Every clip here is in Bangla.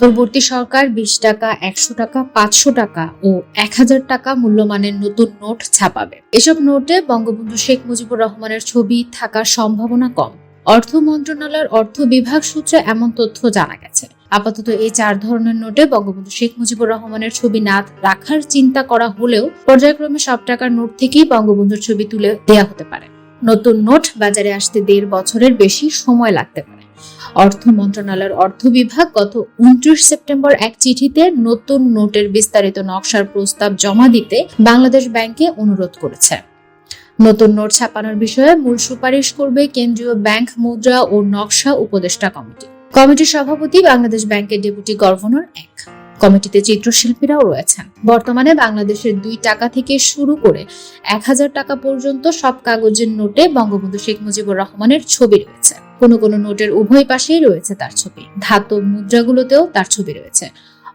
পরবর্তী সরকার বিশ টাকা, একশো টাকা, পাঁচশো টাকা ও এক হাজার টাকা মূল্যমানের নতুন নোট ছাপাবে। এসব নোটে বঙ্গবন্ধু শেখ মুজিবুর রহমানের ছবি থাকার সম্ভাবনা কম। অর্থ মন্ত্রণালয়ের অর্থ বিভাগ সূত্রে এমন তথ্য জানা গেছে। আপাতত এই চার ধরনের নোটে বঙ্গবন্ধু শেখ মুজিবুর রহমানের ছবি না রাখার চিন্তা করা হলেও পর্যায়ক্রমে সব টাকার নোট থেকেই বঙ্গবন্ধুর ছবি তুলে দেয়া হতে পারে। নতুন নোট বাজারে আসতে দেড় বছরের বেশি সময় লাগতে পারে। অর্থ মন্ত্রণালয়ের অর্থ বিভাগ গত উনত্রিশ সেপ্টেম্বর এক চিঠিতে নতুন নোটের বিস্তারিত নকশার প্রস্তাব জমা দিতে বাংলাদেশ ব্যাংকে অনুরোধ করেছে। নতুন নোট ছাপানোর বিষয়ে মূল সুপারিশ করবে কেন্দ্রীয় ব্যাংক, মুদ্রা ও নকশা উপদেষ্টা কমিটি। কমিটির সভাপতি বাংলাদেশ ব্যাংকের ডেপুটি গভর্নর এক। কমিটিতে চিত্রশিল্পীরাও রয়েছেন। বর্তমানে বাংলাদেশের দুই টাকা থেকে শুরু করে এক হাজার টাকা পর্যন্ত সব কাগজের নোটে বঙ্গবন্ধু শেখ মুজিবুর রহমানের ছবি রয়েছে। কোনো কোনো নোটের উভয় পাশেই রয়েছে তার ছবি। ধাতব মুদ্রাগুলোতেও তার ছবি রয়েছে।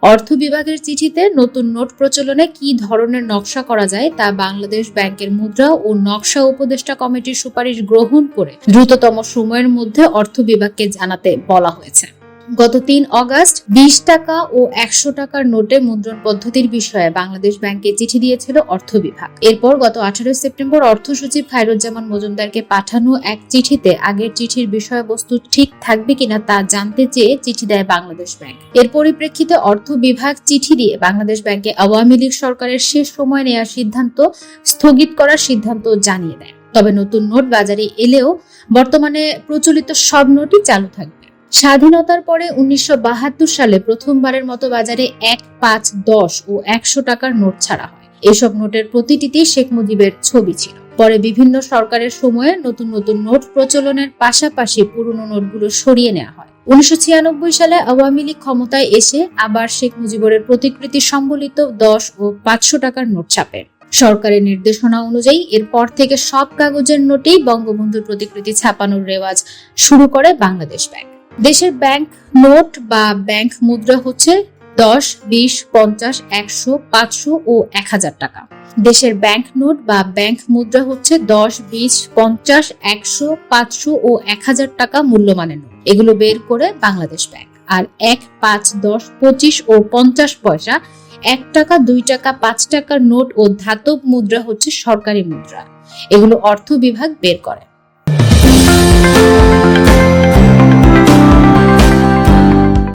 অর্থ বিভাগের চিঠিতে নতুন নোট প্রচলনে কি ধরনের নকশা করা যায় তা বাংলাদেশ ব্যাংকের মুদ্রা ও নকশা উপদেষ্টা কমিটির সুপারিশ গ্রহণ করে দ্রুততম সময়ের মধ্যে অর্থ বিভাগকে জানাতে বলা হয়েছে। গত তিন অগাস্ট বিশ টাকা ও একশো টাকার নোটে মুদ্রণ পদ্ধতির বিষয়ে বাংলাদেশ ব্যাংকে চিঠি দিয়েছিল অর্থ বিভাগ। এরপর গত আঠারোই সেপ্টেম্বর অর্থ সচিব খায়রুজ্জামান মজুমদারকে পাঠানো এক চিঠিতে আগের চিঠির বিষয়বস্তু ঠিক থাকবে কিনা তা জানতে চেয়ে চিঠি দেয় বাংলাদেশ ব্যাংক। এর পরিপ্রেক্ষিতে অর্থ বিভাগ চিঠি দিয়ে বাংলাদেশ ব্যাংকে আওয়ামী লীগ সরকারের শেষ সময় নেওয়ার সিদ্ধান্ত স্থগিত করার সিদ্ধান্ত জানিয়ে দেয়। তবে নতুন নোট বাজারে এলেও বর্তমানে প্রচলিত সব নোটই চালু থাকবে। স্বাধীনতার পরে উনিশশো বাহাত্তর সালে প্রথমবারের মতো বাজারে এক পাঁচ দশ ও একশো টাকার নোট ছাড়া হয়। এসব নোটের প্রতিটিতেই শেখ মুজিবের ছবি ছিল। পরে বিভিন্ন সরকারের সময়ে নতুন নতুন নোট প্রচলনের পাশাপাশি পুরনো নোটগুলো সরিয়ে নেওয়া হয়। উনিশশো ছিয়ানব্বই সালে আওয়ামী লীগ ক্ষমতায় এসে আবার শেখ মুজিবুরের প্রতিকৃতি সম্বলিত দশ ও পাঁচশো টাকার নোট ছাপে। সরকারের নির্দেশনা অনুযায়ী এরপর থেকে সব কাগজের নোটেই বঙ্গবন্ধুর প্রতিকৃতি ছাপানোর রেওয়াজ শুরু করে বাংলাদেশ ব্যাংক। দেশের ব্যাংক নোট বা ব্যাংক মুদ্রা হচ্ছে দশ, বিশ, পঞ্চাশ, একশো, পাঁচশো ও এক হাজার টাকা। দেশের ব্যাংক নোট বা ব্যাংক মুদ্রা হচ্ছে দশ, বিশ, পঞ্চাশ, একশো, পাঁচশো ও এক হাজার টাকা মূল্যমানের নোট। এগুলো বের করে বাংলাদেশ ব্যাংক। আর এক, পাঁচ, দশ, পঁচিশ ও পঞ্চাশ পয়সা, এক টাকা, দুই টাকা, পাঁচ টাকার নোট ও ধাতব মুদ্রা হচ্ছে সরকারি মুদ্রা। এগুলো অর্থ বিভাগ বের করে।